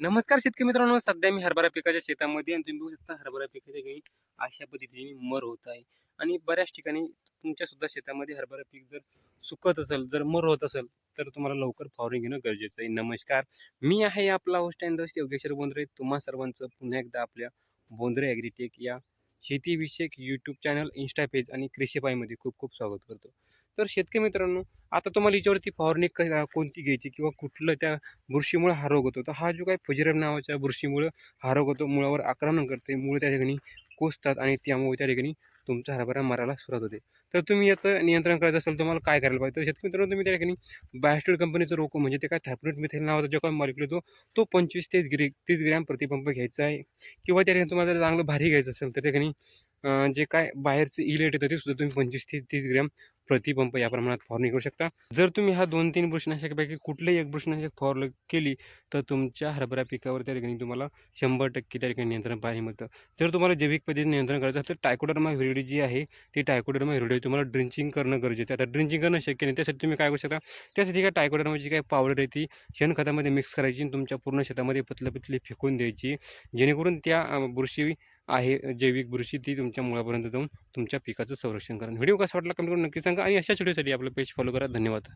नमस्कार शेतकरी मित्रांनो सध्या मी हरभरा पिकाच्या शेतामध्ये आणि तुम्ही बघू शकता हरभरा पिकाच्या काही अशा पद्धतीने मर होत आहे. आणि बऱ्याच ठिकाणी तुमच्या सुद्धा शेतामध्ये हरभरा पीक जर सुकत असेल जर मर होत असेल तर तुम्हाला लवकर फवारणी घेणं गरजेचं आहे. नमस्कार. मी आहे आपला होस्ट अँड दोस्त योगेश्वर बोंद्रे. तुम्हा सर्वांचं पुन्हा एकदा आपल्या बोंद्रे ॲग्रीटेक या शेतीविषयक यूट्यूब चॅनल इन्स्टा पेज आणि कृषीपाईमध्ये खूप खूप स्वागत करतो. तर शेतकरी मित्रांनो आता तुम्हाला याच्यावरती फवारणी क कोणती घ्यायची किंवा कुठलं त्या बुरशीमुळे हा रोग होतो तर हा जो काय फुजिरम नावाच्या बुरशीमुळे हा रोग होतो मुळावर आक्रमण करते मुळे त्या ठिकाणी कोसतात आणि त्यामुळे त्या ठिकाणी तुमचा हरभरा मरायला सुरुवात होते. तर तुम्ही याचं नियंत्रण करायचं असेल तुम्हाला काय करायला पाहिजे? तर शेतकरी मित्रांनो तुम्ही त्या ठिकाणी बायोस्टेड कंपनीचं रोग म्हणजे ते काय थॅपनेट मिथेल नावाचा जो काही मॉलिक्युल येतो तो पंचवीस तेच ग्री तीस ग्रॅम प्रतिपंप घ्यायचा आहे. किंवा त्या ठिकाणी तुम्हाला जर चांगलं भारी घ्यायचं असेल तर त्या ठिकाणी जे काय बाहेरचं इलेट येतं ते सुद्धा तुम्ही पंचवीस ते तीस ग्रॅम प्रतिपंप या प्रमाणात फवारणी करू शकता. जर तुम्ही हा दोन तीन बुरशीनाशकापैकी कुठलंही एक बुरशीनाशक फवारलं केली तर तुमच्या हरभरा पिकावर त्या ठिकाणी तुम्हाला शंभर टक्के त्या ठिकाणी नियंत्रण पाहायला मिळतं. जर तुम्हाला जैविक पद्धतीने नियंत्रण करायचं असेल तर टायकोडर्मा व्हिरिडी जी आहे ती टायकोडर्मा व्हिरिडी तुम्हाला ड्रिंचिंग करणं गरजेचं आहे. आता ड्रिंचिंग करणं शक्य नाही. त्यासाठी तुम्ही काय करू शकता? त्यासाठी काय टायकोडर्माची काय पावडर आहे ती शेणखतामध्ये मिक्स करायची आणि तुमच्या पूर्ण शेतामध्ये पतलं पतली फेकून द्यायची. जेणेकरून त्या बुरशी आहे जैविक बुरशी ती तुमच्या मुळापर्यंत जाऊन तुमच्या पिकाचं संरक्षण करा. व्हिडिओ कसा वाटला कमेंट करून नक्की सांगा आणि अशाच व्हिडिओसाठी आपलं पेज फॉलो करा. धन्यवाद.